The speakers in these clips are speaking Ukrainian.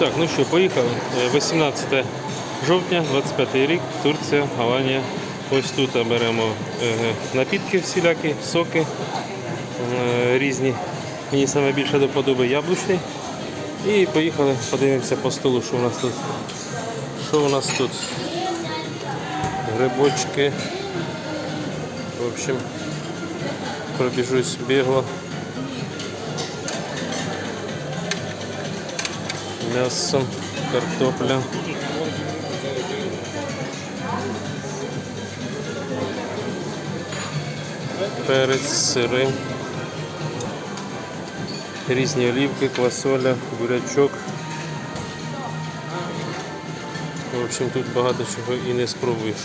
Так, ну що, поїхали. Е, 18 жовтня, 25 рік, Турція, Аланія. Ось тут беремо е, напітки всілякі, соки е, різні. Мені саме більше до подоби яблучний. І поїхали, подивимося по столу, що у нас тут. Що у нас тут? Грибочки. В общем, пробіжусь бігло. М'ясо, картопля. Перець, сири. Різні олівки, квасоля, бурячок. В общем, тут багато чого і не спробуєш.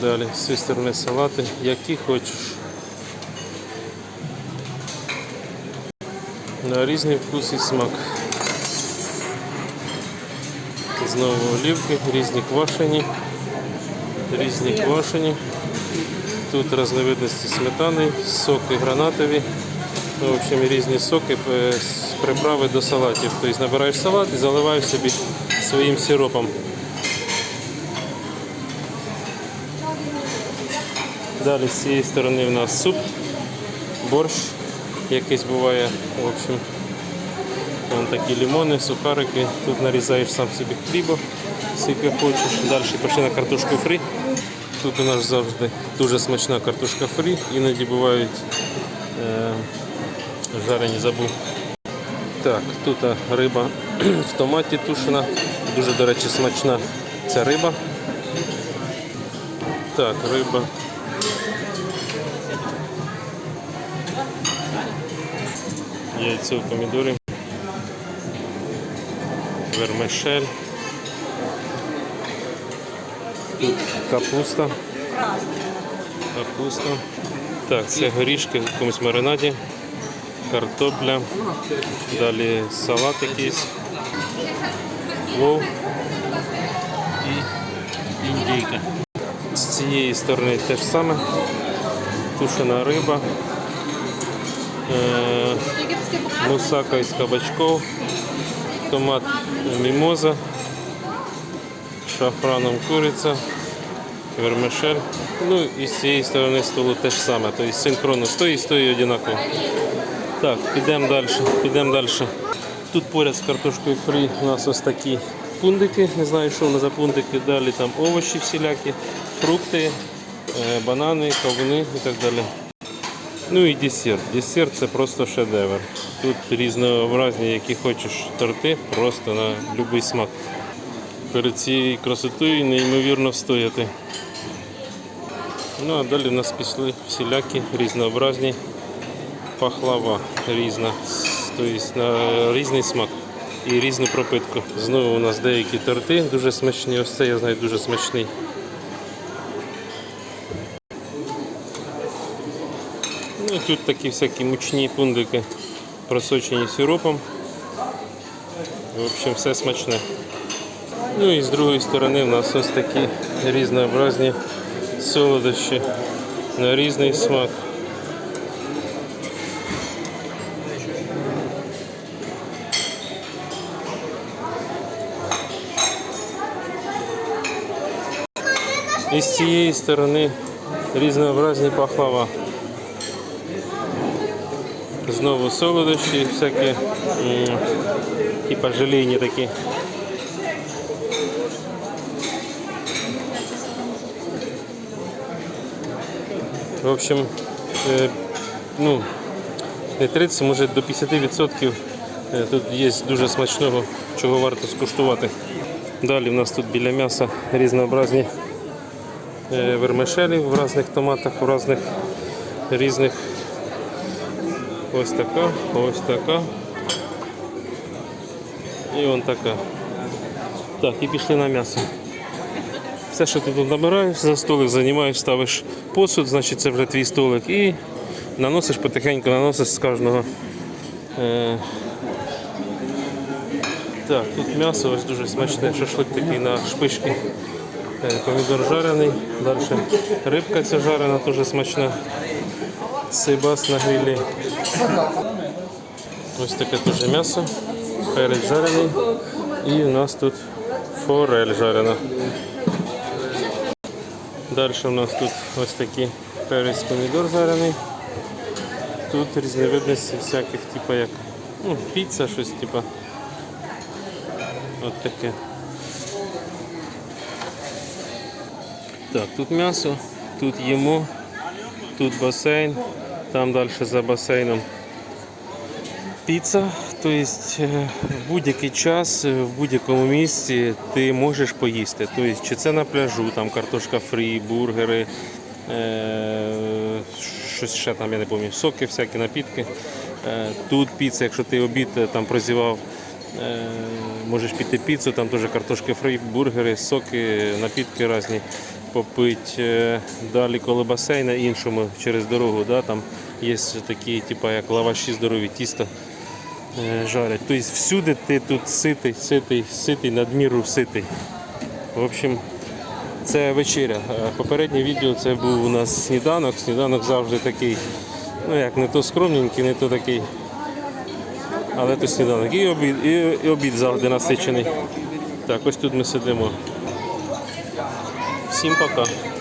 Далі, з салати, які хочеш. На різний вкус і смак. Знову олівки, різні квашені, різні квашені. Тут різновидності сметани, соки гранатові. Ну, в общем, різні соки, е, приправи до салатів. Тобто набираєш салат і заливаєш собі своїм сиропом. Далі з цієї сторони в нас суп, борщ, якийсь буває, в общем, Вон такі лимони, сухарики. Тут нарізаєш сам собі хліба, скільки хочеш. Далі пішли на картошку фрі. Тут у нас завжди дуже смачна картошка фрі. Іноді бувають е, жарені забув. Так, тут е, риба в томаті тушена. Дуже, до речі, смачна ця риба. Так, риба. Яйцо, помідори. Вермишель. Тут капуста. Капуста. Так, це горішки в якомусь маринаді. Картопля. Далі салат якийсь. Плов. І індійка. З цієї сторони те ж саме. Тушена риба. Е, мусака із кабачков. Томат мімоза. Шафраном куриця. Вермишель. Ну і з цієї сторони столу те ж саме. Тобто синхронно з тої з тої однаково. Так, підемо далі. Підемо далі. Тут поряд з картошкою фрі у нас ось такі пундики. Не знаю, що вони за пундики. Далі там овочі всілякі, фрукти, е, банани, кавуни і так далі. Ну і десерт. Десерт це просто шедевр. Тут різнообразні, які хочеш торти, просто на будь-який смак. Перед цією красотою неймовірно стояти. Ну а далі в нас пішли всілякі різнообразні пахлава різна, тобто на різний смак і різну пропитку. Знову у нас деякі торти дуже смачні. Ось це я знаю дуже смачний. Ну тут такі всякі мучні пундики просочені сиропом. В общем, все смачне. Ну і з другої сторони в нас ось такі різнообразні солодощі на різний смак. І з цієї сторони різнообразні пахлава. Знову солодощі, всякі типа желейні такі. В общем, е, ну, не 30, може до 50% е, тут є дуже смачного, чого варто скуштувати. Далі в нас тут біля м'яса різнообразні е, вермишелі в різних томатах, в різних різних. Ось така, ось така. І вон така. Так, і пішли на м'ясо. Все, що ти тут набираєш, за столик займаєш, ставиш посуд, значить це вже твій столик. І наносиш потихеньку, наносиш з кожного. Е... Так, тут м'ясо ось дуже смачне, шашлик такий на шпишки. Е, Помідор жарений, далі рибка ця жарена, теж смачна. Сейбас на грилі. Ось таке теж м'ясо, перець жарений. І у нас тут форель жарена. Далі у нас тут ось такий перець помідор жарений. Тут різновидності всяких, типу як ну, піца, щось типу. От таке. Так, тут м'ясо, тут їмо, тут басейн, там далі за басейном піца. Тобто в будь-який час, е, в будь-якому місці ти можеш поїсти. Тобто, чи це на пляжу, там картошка фрі, бургери, е, щось ще там, я не пам'ятаю, соки, всякі напітки. Е, Тут піца, якщо ти обід е, там прозівав, можеш піти піцу, там теж картошки фрі, бургери, соки, напітки різні попити. Е, Далі коло басейна іншому через дорогу, да, там є такі, типу, як лаваші здорові, тісто е, жарять. Тобто всюди ти тут ситий, ситий, ситий, надміру ситий. В общем, це вечеря. Е, Попереднє відео це був у нас сніданок. Сніданок завжди такий, ну як не то скромненький, не то такий. Але то сніданок. І обід, і обід завжди насичений. Так, ось тут ми сидимо. 5 acá.